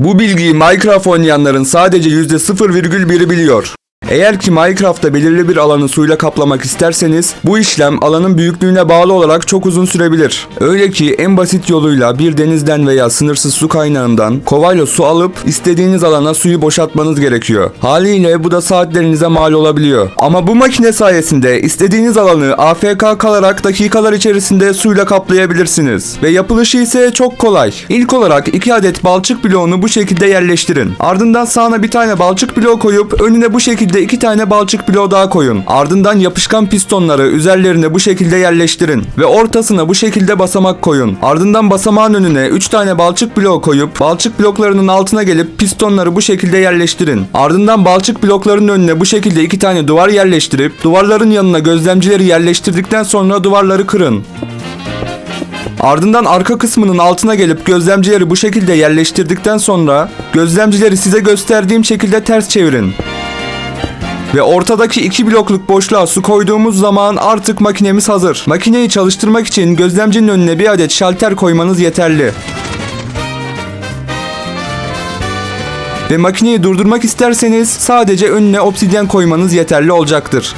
Bu bilgiyi Minecraft oynayanların sadece %0,1'i biliyor. Eğer ki Minecraft'ta belirli bir alanı suyla kaplamak isterseniz bu işlem alanın büyüklüğüne bağlı olarak çok uzun sürebilir. Öyle ki en basit yoluyla bir denizden veya sınırsız su kaynağından kovayla su alıp istediğiniz alana suyu boşaltmanız gerekiyor. Haliyle bu da saatlerinize mal olabiliyor. Ama bu makine sayesinde istediğiniz alanı AFK kalarak dakikalar içerisinde suyla kaplayabilirsiniz. Ve yapılışı ise çok kolay. İlk olarak 2 adet balçık bloğunu bu şekilde yerleştirin. Ardından sağına bir tane balçık bloğu koyup önüne bu şekilde iki tane balçık bloğu daha koyun. Ardından yapışkan pistonları üzerlerine bu şekilde yerleştirin. Ve ortasına bu şekilde basamak koyun. Ardından basamağın önüne 3 tane balçık bloğu koyup balçık bloklarının altına gelip pistonları bu şekilde yerleştirin. Ardından balçık bloklarının önüne bu şekilde iki tane duvar yerleştirip duvarların yanına gözlemcileri yerleştirdikten sonra duvarları kırın. Ardından arka kısmının altına gelip gözlemcileri bu şekilde yerleştirdikten sonra gözlemcileri size gösterdiğim şekilde ters çevirin. Ve ortadaki iki blokluk boşluğa su koyduğumuz zaman artık makinemiz hazır. Makineyi çalıştırmak için gözlemcinin önüne bir adet şalter koymanız yeterli. Ve makineyi durdurmak isterseniz sadece önüne obsidyen koymanız yeterli olacaktır.